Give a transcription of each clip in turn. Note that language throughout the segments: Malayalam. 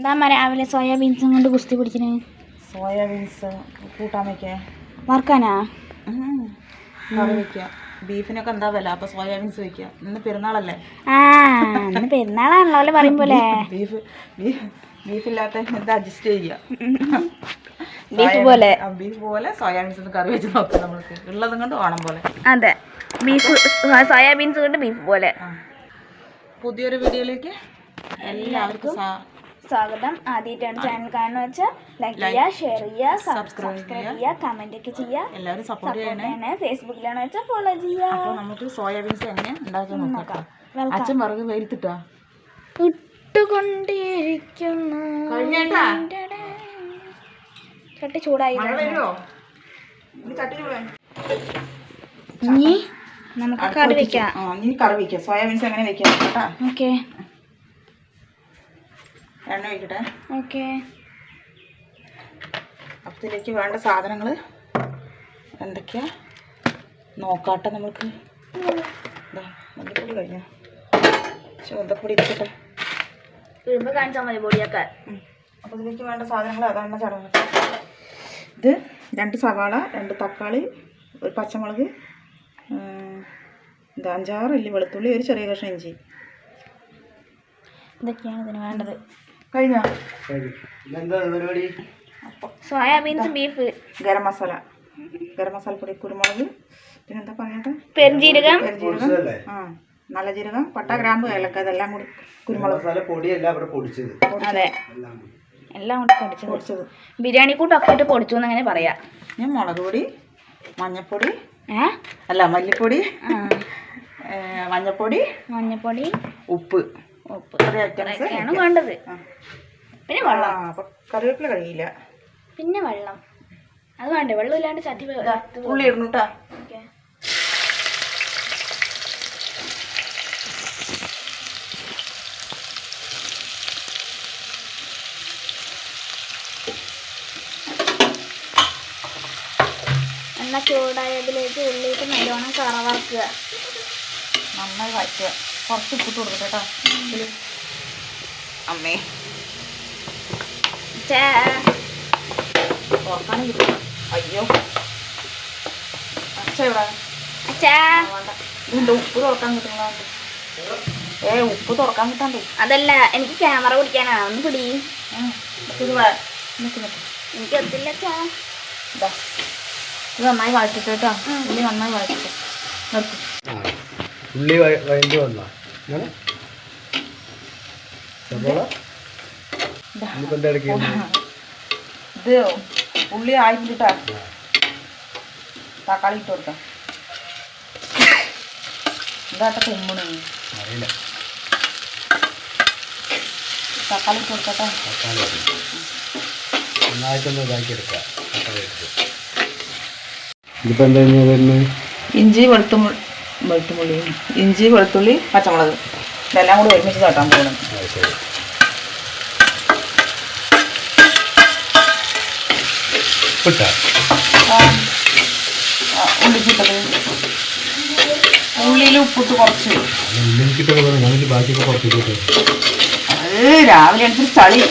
എന്താ രാവിലെ സോയാബീൻസും കൊണ്ട് കുസ്തി പിടിക്കണേ സോയാബീൻസ് കൂട്ടാൻ വയ്ക്കാൻ വറുക്കാനാ കറി വയ്ക്കുക ബീഫിനൊക്കെ എന്താ വില? അപ്പൊ സോയാബീൻസ് വയ്ക്കുക ഇന്ന് പെരുന്നാളല്ലേ? ആ ഇന്ന് പെരുന്നാളാണല്ലോ പറയുമ്പോലെ ബീഫ് ബീഫ് ഇല്ലാത്ത എന്താ അഡ്ജസ്റ്റ് ചെയ്യുക ബീഫ് പോലെ. ബീഫ് പോലെ സോയാബീൻസ് കറി വെച്ച് നോക്കാം നമ്മൾക്ക്. ഉള്ളതും കൊണ്ട് ഓണം പോലെ. അതെ. ബീഫ് സോയാബീൻസ് കൊണ്ട് ബീഫ് പോലെ. പുതിയൊരു വീഡിയോയിലേക്ക് എല്ലാവർക്കും സ്വാഗതം. ആദ്യമായിട്ടാണ് ചാനൽ കാണുന്ന വെച്ചാൽ ലൈക്ക് ചെയ്യുക ഷെയർ ചെയ്യുക സബ്സ്ക്രൈബ് ചെയ്യുക. കമന്റ് ഒക്കെ ചെയ്യുക. എല്ലാവരും സപ്പോർട്ട് ചെയ്യണേ. പിന്നെ ഫേസ്ബുക്കിലാണ് വെച്ചാൽ ഫോളോ ചെയ്യുക. അപ്പോൾ നമുക്ക് സോയാബീൻസ് എങ്ങനെ നോക്കാം. അച്ഛൻ പറഞ്ഞു വരുത്തിട്ടോ ഇട്ടുകൊണ്ടിരിക്കുന്നു ചട്ടി ചൂടായി ഇനി ഇനി നമുക്ക് കറി വെക്കാം. ആ ഇനി കറി വെക്കാം. സോയാബീൻസ് എങ്ങനെ വെക്കാം? കേട്ടാ? ഓക്കെ. എണ്ണ ഒഴിക്കട്ടെ. ഓക്കെ. അപ്പോൾ ഇതിലേക്ക് വേണ്ട സാധനങ്ങൾ എന്തൊക്കെയാ? നോക്കാട്ടെ നമ്മൾക്ക്. മല്ലിപ്പൊടി കഴിഞ്ഞോ? ചുവന്തപ്പൊടി ഇരിക്കട്ടെ. വരുമ്പോൾ കാണിച്ചാൽ മതി പൊടിയാക്കാൻ അപ്പോൾ ഇതിലേക്ക് വേണ്ട സാധനങ്ങൾ അതാണ് ചടങ്ങ് ഇത് രണ്ട് സവാള രണ്ട് തക്കാളി ഒരു പച്ചമുളക് എന്താ അഞ്ചാറ് അല്ലി വെളുത്തുള്ളി ഒരു ചെറിയ കഷ്ണം ഇഞ്ചി. ഇതൊക്കെയാണ് ഇതിന് വേണ്ടത്. കഴിഞ്ഞോ? Soybeans beef. ഗരം മസാല. ഗരം മസാല പൊടി കുരുമുളക്. പിന്നെന്താ പറയാട്ടെ പെരുംജീരകം. ആ നല്ല ജീരകം പട്ട ഗ്രാമ്പ് ഏലക്ക ഇതെല്ലാം കൂടി. കുരുമുളക്. പൊടിയല്ല ഇവിടെ പൊടിച്ചത്. അതെ. എല്ലാം കൂടി. പൊടിച്ചത്. പൊടിച്ചത്. ബിരിയാണി കൂട്ടൊക്കെ ഇട്ട് പൊടിച്ചു എന്ന് അങ്ങനെ പറയാ. ഞാൻ മുളക് പൊടി മഞ്ഞപ്പൊടി. ഏ? അല്ല മല്ലിപ്പൊടി. മഞ്ഞപ്പൊടി. മഞ്ഞപ്പൊടി. ഉപ്പ്. ഉപ്പ് ഇത്രയും ഐറ്റംസ് വേണ്ടത്. പിന്നെ വെള്ളം. കറിവേപ്പില കഴിയില്ല. പിന്നെ വെള്ളം. അത് വേണ്ടേ? വെള്ളം ഇല്ലാണ്ട് ചട്ടി വറുത്ത് ഉള്ളി ഇടണം കേട്ടോ. എണ്ണ ചൂടായതിലേക്ക് ഉള്ളിയിട്ട് നല്ലോണം കറവറക്കുക നന്നായി വഴറ്റുക കുറച്ച് ഉപ്പിട്ട് കൊടുക്കട്ടെ കേട്ടോ. അമ്മേ. ചേ തുറക്കാനും കിട്ടും അയ്യോ. അച്ഛ ഉപ്പ് തുറക്കാൻ ഏ ഉപ്പ് തുറക്കാൻ കിട്ടാണ്ട്. അതല്ല എനിക്ക് ക്യാമറ പിടിക്കാനാ. ഒന്ന് പിടി. എനിക്ക് എത്തില്ല ഇതാ നന്നായി വഴറ്റിട്ടോ കേട്ടോ. ഉള്ളി നന്നായി വഴറ്റിട്ട്. നിർത്തി. ഉള്ളി വഴഞ്ഞു വന്ന? ഇത് ഉള്ളി ആയിട്ടാ തക്കാളി ഇട്ട് കൊടുക്കാം. ഇതാട്ട കുമ്മണ് തക്കാളി ഇട്ട് കൊടുക്കട്ടെ. നന്നായിട്ടൊന്ന് ഇതാക്കി എടുക്കാം എന്താ വരുന്നത്? ഇഞ്ചി വെളുത്തുള്ളി വെളുത്തുള്ളി ഇഞ്ചി വെളുത്തുള്ളി പച്ചമുളക്. ഇതെല്ലാം കൂടി ഒരുമിച്ച് തട്ടാൻ പോകണം ഉള്ളിച്ചിട്ടത്. ഉള്ളിയിൽ ഉപ്പിട്ട് കുറച്ച്. അത് രാവിലെ അനുസരിച്ച് ചളി.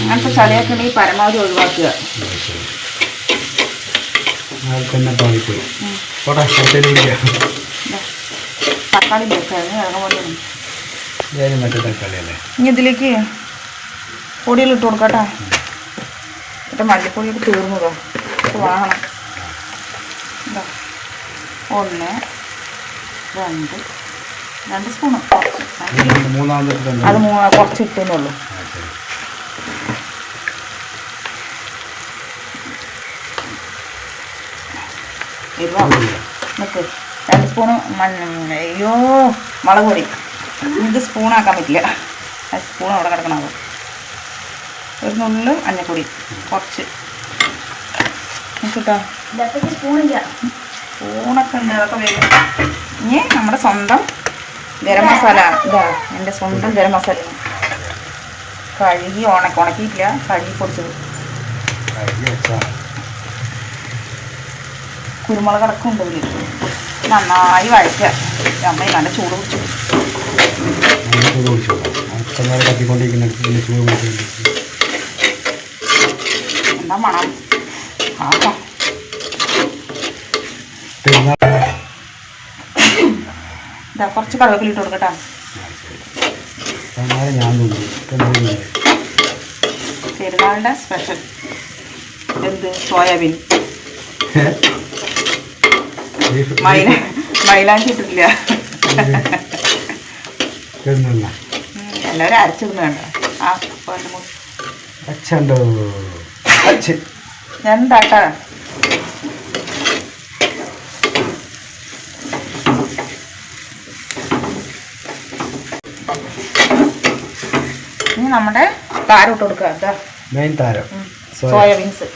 അങ്ങനത്തെ ചളിയൊക്കെ ഉണ്ടെങ്കിൽ പരമാവധി ഒഴിവാക്കുക. അത് തന്നെ പാളിപ്പോയി പോട്ടെ അടുത്തേക്ക് തക്കാളി ഏതായാലും മറ്റേ തക്കാളി അല്ലേ? ഇനി ഇതിലേക്ക് പൊടിയിൽ ഇട്ട് കൊടുക്കട്ടെ. മറ്റേ മല്ലിപ്പൊടിയൊക്കെ തീർന്നതോ വാങ്ങണം ഇതാ ഒന്ന് രണ്ട് രണ്ട് സ്പൂണ് അത് മൂന്ന് കുറച്ച് നിൽക്ക് രണ്ട് സ്പൂണ് അയ്യോ മുളക് പൊടി ഇത് സ്പൂണാക്കാൻ പറ്റില്ല. ആ സ്പൂൺ അവിടെ കിടക്കണത് ഒരു നുള്ളു മഞ്ഞപ്പൊടി. കുറച്ച്. നോക്കിട്ടോ ഇതൊക്കെ സ്പൂണില്ല. സ്പൂണൊക്കെ ഉണ്ട്. അതൊക്കെ വരും ഇനി നമ്മുടെ സ്വന്തം ഗരം മസാല. ഇതാ എന്റെ സ്വന്തം ഗരം മസാല. കഴുകി ഉണക്കി ഉണക്കിയിട്ടില്ല. കഴുകി പൊടിച്ചത്. കഴുകി വെച്ചാ കുരുമുളക് അടക്കം ഉണ്ട് ഇതിൽ നന്നായി വഴറ്റുക. അമ്മ നല്ല ചൂട് ഇതാ കുറച്ച് കറിവേപ്പില ഇട്ട് കൊടുക്കട്ടാ. പെരുന്നാളിന്റെ സ്പെഷ്യൽ എന്ത്? സോയാബീൻ. മൈല മൈലാഞ്ചി ഇട്ടിട്ടില്ല. എല്ലാവരും അരച്ചിരുന്ന് വേണ്ട ആ അച്ഛണ്ടോ അച്ഛൻ എന്താട്ടാ? ഇനി നമ്മുടെ താരം ഇട്ട് കൊടുക്കുക എന്താ മെയിൻ താരം. സോയ സോയാബീൻസ്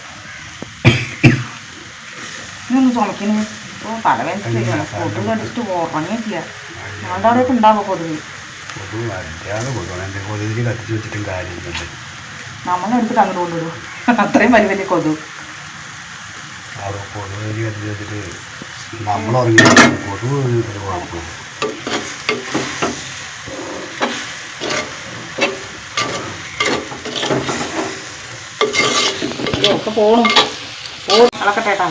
ഇതൊന്ന് ചുമക്കുന്നു ഓ തലവേദന കൊതുക് കടിച്ചിട്ട് ഉറങ്ങിയിട്ടില്ല. ഞങ്ങളുടെ അവിടെയൊക്കെ ഉണ്ടാവുക കൊതുക് കൊതു അല്ലാതെ കൊതുവാണ് എന്റെ കൊതുകിൽ കത്തിച്ച് വെച്ചിട്ടും കാര്യമില്ല നമ്മളെടുത്തിട്ട് അങ്ങോട്ട് കൊണ്ടുവിടും അത്രയും വലിയ വലിയ കൊതുക് കൊതുകിൽ കത്തിച്ച് വെച്ചിട്ട് നമ്മൾ ഉറങ്ങി കൊതു ഒരു കുഴപ്പമില്ല. ഒക്കെ പോണു. പോണു. അളക്കട്ടെ കേട്ടോ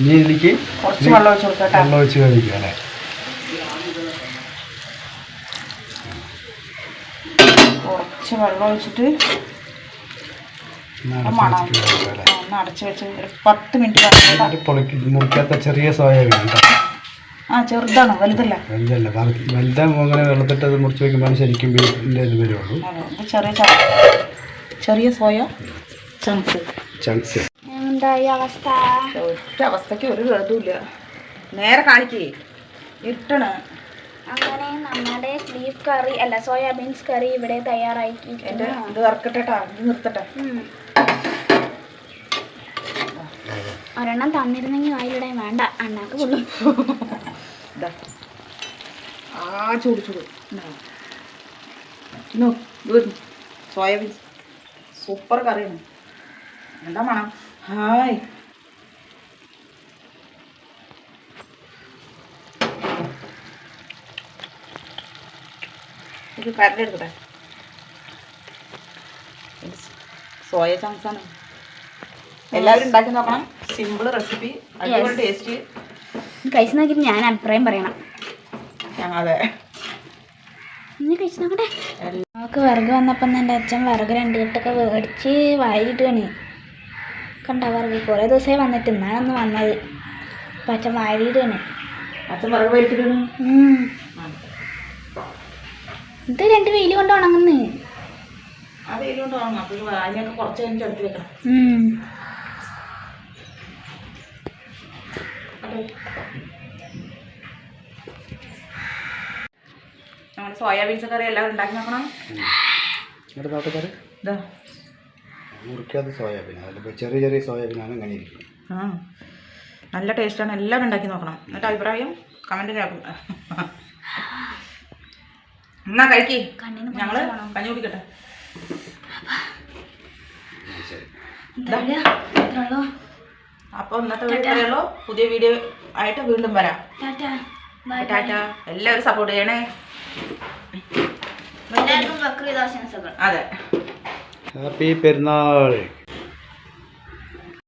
ഇനി ഇതിലേക്ക് കുറച്ച് വെള്ളം ഒഴിച്ച് കൊടുക്കട്ടെ വെള്ളം ഒഴിച്ച് കഴിക്കുക അല്ലേ? കുറച്ച് വെള്ളം ഒഴിച്ചിട്ട് ഒന്ന് അടച്ച് വെച്ച് ഒരു പത്ത് മിനിറ്റ് മുറിക്കാത്ത ചെറിയ സോയാബീൻ ആ ചെറുതാണ് വലുതല്ല? വലുതല്ല അങ്ങനെ വെള്ളത്തിട്ട് അത് മുറിച്ച് വെക്കുമ്പോൾ ശരിക്കും ബീഫിന്റെ ഇത് വരുള്ളൂ. ചെറിയ ചെറിയ സോയ ചങ്ക്സ്. ചങ്ക്സ്. എന്തായി അവസ്ഥ? ഒറ്റ അവസ്ഥയ്ക്ക് ഒരു കേടുമില്ല നേരെ കാണിക്കേ. ഇട്ടണ് അങ്ങനെ നമ്മുടെ ബീഫ് കറി അല്ല സോയാബീൻസ് കറി ഇവിടെ എന്റെ തയ്യാറാക്കിയിട്ടുണ്ട് ഇത് ഇറക്കട്ടെ ട്ടാ, ഇത് നിർത്തട്ടെ. ഒരെണ്ണം തന്നിരുന്നെങ്കിൽ വായിലിടാൻ വേണ്ട. അണ്ണാക്ക് കൊള്ളും. ആ ചൂട് ചൂട്. സോയാബീൻസ് സൂപ്പർ കറിയാണ് എന്താ മണം? ഹായ്. ഇത് ഇത് സോയ ചങ്സാണ് എല്ലാവരും ഉണ്ടാക്കി നോക്കണം. സിമ്പിൾ റെസിപ്പി അടിപൊളി ടേസ്റ്റ് കഴിച്ചു നോക്കിയിട്ട് ഞാൻ അഭിപ്രായം പറയണം. അതെ. ഇനി കഴിച്ചു നോക്കട്ടെ. നമുക്ക് വിറക് വന്നപ്പം എന്റെ അച്ഛൻ വിറക് രണ്ട് കെട്ടൊക്കെ മേടിച്ച് വായിലിട്ടാണ് കണ്ട പറഞ്ഞു കുറേ ദിവസമായി വന്നിട്ട് ഇന്നാണ് വന്നത്. അപ്പം അച്ഛൻ തന്നെ ഇത് രണ്ട് വെയിൽ കൊണ്ട് ഉണങ്ങുന്നു. സോയാബീൻസ് കറി എല്ലാവരും ഉണ്ടാക്കി നോക്കണം. ഇതാ മുറിക്കാത്ത സോയാബീൻ അതിലിപ്പോൾ ചെറിയ ചെറിയ സോയാബീനാണ് ഇങ്ങനെ ഇരിക്കും ആ നല്ല ടേസ്റ്റാണ്. എല്ലാവരും ഉണ്ടാക്കി നോക്കണം. എന്നിട്ട് അഭിപ്രായം കമന്റ് കേൾക്കും എന്നാ കഴിക്കി. കണ്ണിന് ഞങ്ങൾ കഞ്ഞി കുടിക്കട്ടെ. അപ്പൊ അപ്പോൾ ഇന്നത്തെ വീട്ടിലുള്ളൂ പുതിയ വീഡിയോ ആയിട്ട് വീണ്ടും വരാം. ടാറ്റാ. ടാറ്റ. എല്ലാവരും സപ്പോർട്ട് ചെയ്യണേ. എല്ലാവർക്കും ബക്രീദ് ആശംസകൾ Happy Pernal!